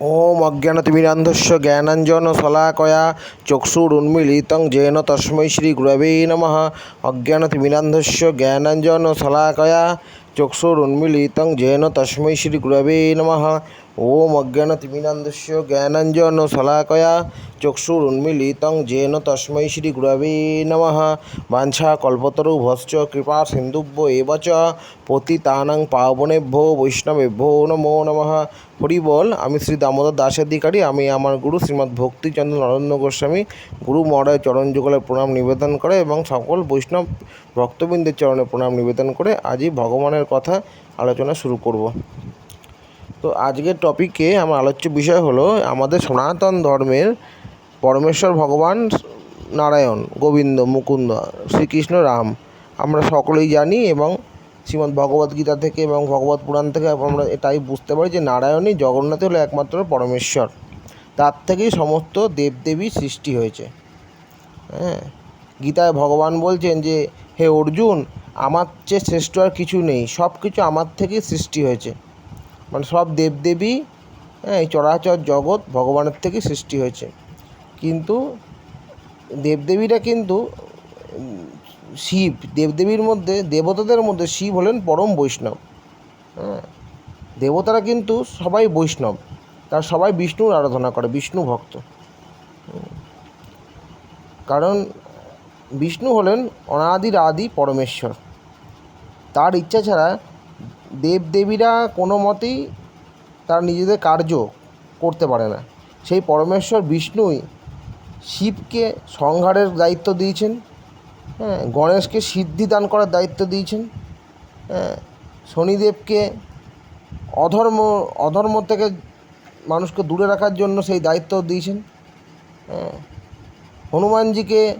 ওম অজ্ঞানতিমিরান্ধস্য জ্ঞানাঞ্জন শলাকয়া চক্ষুরুন্মিলিতং gen তস্মৈ Shri গুরবে নম। অজ্ঞানতিমিরান্ধস্য জ্ঞানাঞ্জন শলাকয়া চক্ষুরুন্মিলিতং gen তস্মৈ Shri গুরবে নমঃ। ওম অজ্ঞানতিমিরান্ধস্য জ্ঞানাঞ্জন শলাকয়া চক্ষুরুন্মিলিতং gen তস্মৈ Shri গুরবে নমঃ বাঞ্ছা কল্পতরু ভশ্চ কৃপা সিন্ধুভ্য এব চ পতিতানাং পাবনেভ্যো বৈষ্ণবেভ্যো নমো নমঃ হরি বল আমি শ্রী দামোদর দাস অধিকারী, আমি আমার গুরু শ্রীমৎ ভক্তিচন্দ্র নরেন্দ্র গোস্বামী, গুরু মহোদয় চরণ যুগলে প্রণাম নিবেদন করে এবং সকল বৈষ্ণব ভক্তবৃন্দের চরণে প্রণাম নিবেদন করে আজই ভগবানের কথা আলোচনা শুরু করব। তো আজকের টপিকে আমার আলোচ্য বিষয় হলো আমাদের সনাতন ধর্মের পরমেশ্বর ভগবান নারায়ণ, গোবিন্দ, মুকুন্দ, শ্রীকৃষ্ণ, রাম। আমরা সকলেই জানি এবং শ্রীমদ্ ভগবদ্গীতা থেকে এবং ভগবত পুরাণ থেকে আমরা এটাই বুঝতে পারি যে নারায়ণই জগন্নাথ হলো একমাত্র পরমেশ্বর। তার থেকেই সমস্ত দেবদেবী সৃষ্টি হয়েছে। হ্যাঁ গীতায় ভগবান বলছেন যে, হে অর্জুন, আমার চেয়ে শ্রেষ্ঠ আর কিছু নেই সব কিছু আমার থেকেই সৃষ্টি হয়েছে। মানে সব দেবদেবী হ্যাঁ এই চরাচর জগৎ ভগবানের থেকেই সৃষ্টি হয়েছে। কিন্তু দেবদেবীরা কিন্তু শিব, দেবদেবীর মধ্যে, দেবতাদের মধ্যে শিব হলেন পরম বৈষ্ণব। হ্যাঁ দেবতারা কিন্তু সবাই বৈষ্ণব। তার সবাই বিষ্ণুর আরাধনা করে, বিষ্ণু ভক্ত। কারণ বিষ্ণু হলেন অনাদির আদি পরমেশ্বর। তার ইচ্ছা ছাড়া দেবদেবীরা কোনো মতেই তার নিজেদের কার্য করতে পারে না। সেই পরমেশ্বর বিষ্ণুই শিবকে সংহারের দায়িত্ব দিয়েছেন হ্যাঁ গণেশকে সিদ্ধি দান করার দায়িত্ব দিয়েছেন হ্যাঁ শনিদেবকে অধর্ম অধর্ম থেকে মানুষকে দূরে রাখার জন্য সেই দায়িত্ব দিয়েছেন হ্যাঁ হনুমানজিকে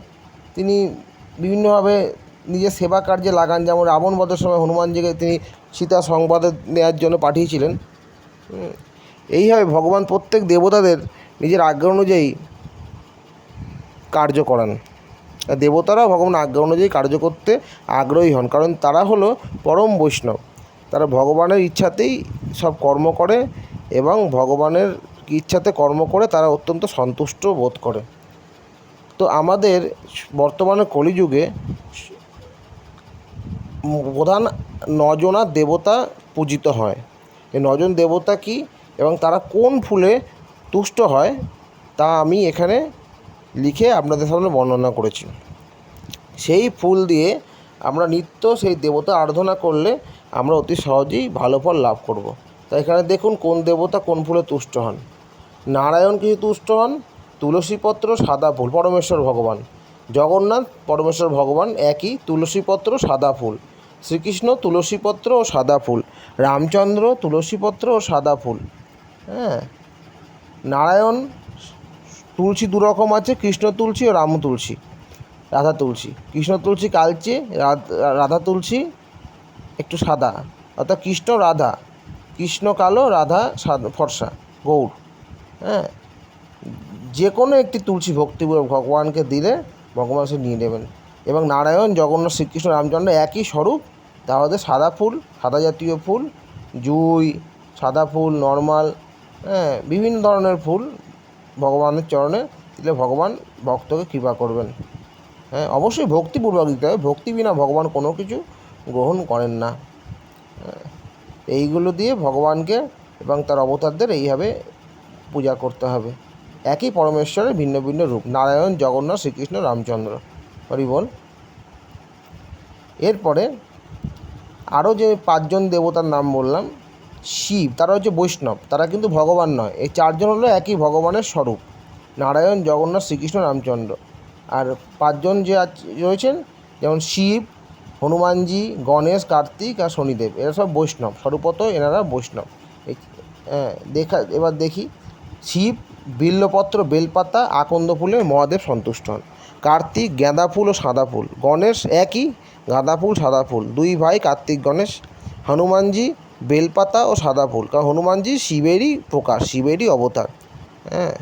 তিনি বিভিন্নভাবে নিজের সেবা কার্যে লাগান। যেমন রাবণ বধের সময় হনুমানজিকে তিনি সীতা সংবাদ নেওয়ার জন্য পাঠিয়েছিলেন। এইভাবে ভগবান প্রত্যেক দেবতাদের নিজের আজ্ঞা অনুযায়ী কার্য করান। দেবতারাও ভগবান আজ্ঞা অনুযায়ী কার্য করতে আগ্রহী হন। কারণ তারা হলো পরম বৈষ্ণব। তারা ভগবানের ইচ্ছাতেই সব কর্ম করে এবং ভগবানের ইচ্ছাতে কর্ম করে তারা অত্যন্ত সন্তুষ্ট বোধ করে। তো আমাদের বর্তমানে কলিযুগে প্রধান নজনা দেবতা পূজিত হয়। এই নজন দেবতা কি এবং তারা কোন ফুলে তুষ্ট হয় তা আমি এখানে লিখে আপনাদের সামনে বর্ণনা করেছি। সেই ফুল দিয়ে আমরা নিত্য সেই দেবতা আরাধনা করলে আমরা অতি সহজেই ভালো ফল লাভ করব। তাই এখানে দেখুন কোন দেবতা কোন ফুলে তুষ্ট হন। নারায়ণ কিছু তুষ্ট হন? তুলসীপত্র, সাদা ফুল, পরমেশ্বর ভগবান। জগন্নাথ, পরমেশ্বর ভগবান একই তুলসীপত্র, সাদা ফুল। শ্রীকৃষ্ণ তুলসীপত্র ও সাদা ফুল, রামচন্দ্র তুলসীপত্র ও সাদা ফুল হ্যাঁ? নারায়ণ তুলসী দু রকম আছে, কৃষ্ণ তুলসী ও রাম তুলসী, রাধা তুলসী। কৃষ্ণ তুলসী কালচে, রাধা তুলসী একটু সাদা, অর্থাৎ কৃষ্ণ রাধা, কৃষ্ণ কালো, রাধা সাদা, ফর্সা, গৌর হ্যাঁ? যে কোনো একটি তুলসী ভক্তি ভগবানকে দিলে ভগবান সে নিয়ে নেবেন। এবং নারায়ণ, জগন্নাথ, শ্রীকৃষ্ণ, রামচন্দ্র একই স্বরূপ তাহলে সাদা ফুল সাদা জাতীয় ফুল জুই সাদা ফুল নর্মাল হ্যাঁ বিভিন্ন ধরনের ফুল ভগবানের চরণে দিলে ভগবান ভক্তকে কৃপা করবেন। হ্যাঁ অবশ্যই ভক্তিপূর্বক দিতে হবে। ভক্তি বিনা ভগবান কোনো কিছু গ্রহণ করেন না। হ্যাঁ, এইগুলো দিয়ে ভগবানকে এবং তার অবতারদের এইভাবে পূজা করতে হবে। একই পরমেশ্বরের ভিন্ন ভিন্ন রূপ। নারায়ণ জগন্নাথ শ্রীকৃষ্ণ রামচন্দ্র। হরি বল। এরপরে আরও যে পাঁচজন দেবতার নাম বললাম শিব তারা হচ্ছে বৈষ্ণব তারা কিন্তু ভগবান নয়। এই চারজন হলো একই ভগবানের স্বরূপ নারায়ণ জগন্নাথ শ্রীকৃষ্ণ রামচন্দ্র। আর পাঁচজন যে রয়েছেন যেমন শিব হনুমানজি গণেশ কার্তিক আর শনিদেব এরা সব বৈষ্ণব স্বরূপত এনারা বৈষ্ণব। হ্যাঁ, দেখা এবার দেখি শিব বিল্লপত্র বেলপাতা আকন্দ ফুলে মহাদেব সন্তুষ্ট হন। কার্তিক গাঁদা ফুল ও সাদা ফুল গণেশ একই গাঁদা ফুল সাদা ফুল দুই ভাই কার্তিক গণেশ হনুমানজি বেলপাতা ও সাদা ফুল কারণ হনুমানজি শিবেরই প্রকাশ শিবেরই অবতার। হ্যাঁ।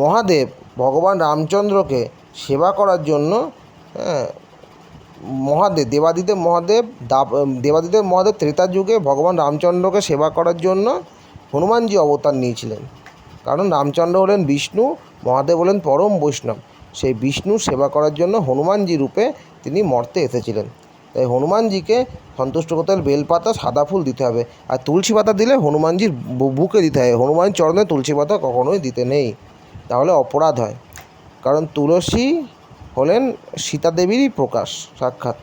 মহাদেব ভগবান রামচন্দ্রকে সেবা করার জন্য হ্যাঁ, মহাদেব দেবাদিদেব মহাদেব দেবাদিদেব মহাদেব ত্রেতা যুগে ভগবান রামচন্দ্রকে সেবা করার জন্য হনুমানজি অবতার নিয়েছিলেন। কারণ রামচন্দ্র হলেন বিষ্ণু মহাদেব হলেন পরম বৈষ্ণব। সেই বিষ্ণুর সেবা করার জন্য হনুমানজি রূপে তিনি মর্তে এসেছিলেন। তাই হনুমানজিকে সন্তুষ্ট করতে হলে বেলপাতা, সাদা ফুল দিতে হবে। আর তুলসী পাতা দিলে হনুমানজির বুকে দিতে হয়। হনুমান চরণে তুলসী পাতা কখনোই দিতে নেই। তাহলে অপরাধ হয়। কারণ তুলসী হলেন সীতা দেবীরই প্রকাশ, সাক্ষাৎ।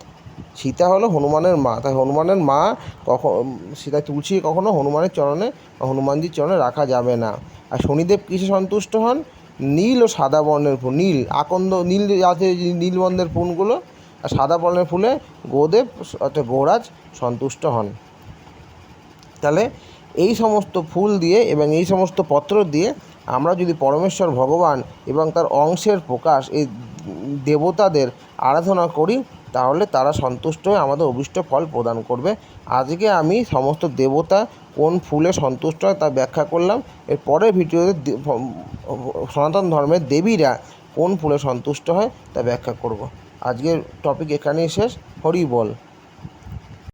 সীতা হলো হনুমানের মা। তাই হনুমানের মা কখন সীতা তুলসী কখনো হনুমানের চরণে হনুমানজির চরণে রাখা যাবে না। আর শনিদেব কিসে সন্তুষ্ট হন? নীল ও সাদা বর্ণের ফুল। নীল, আকন্দ নীল আছে নীলবন্ধের ফুলগুলো আর সাদা বর্ণের ফুলে গোদেব অর্থাৎ গৌরাজ সন্তুষ্ট হন। তাহলে এই সমস্ত ফুল দিয়ে এবং এই সমস্ত পত্র দিয়ে আমরা যদি পরমেশ্বর ভগবান এবং তার অংশের প্রকাশ এই দেবতাদের আরাধনা করি, তাহলে তারা সন্তুষ্ট হয়ে আমাদের অভিষ্ট ফল প্রদান করবে। আজকে আমি সমস্ত দেবতা কোন ফুলে সন্তুষ্ট হয় তা ব্যাখ্যা করলাম। এর পরের ভিডিওতে সনাতন ধর্মের দেবীরা কোন ফুলে সন্তুষ্ট হয় তা ব্যাখ্যা করব। আজকের টপিক এখানেই শেষ। হরি বল।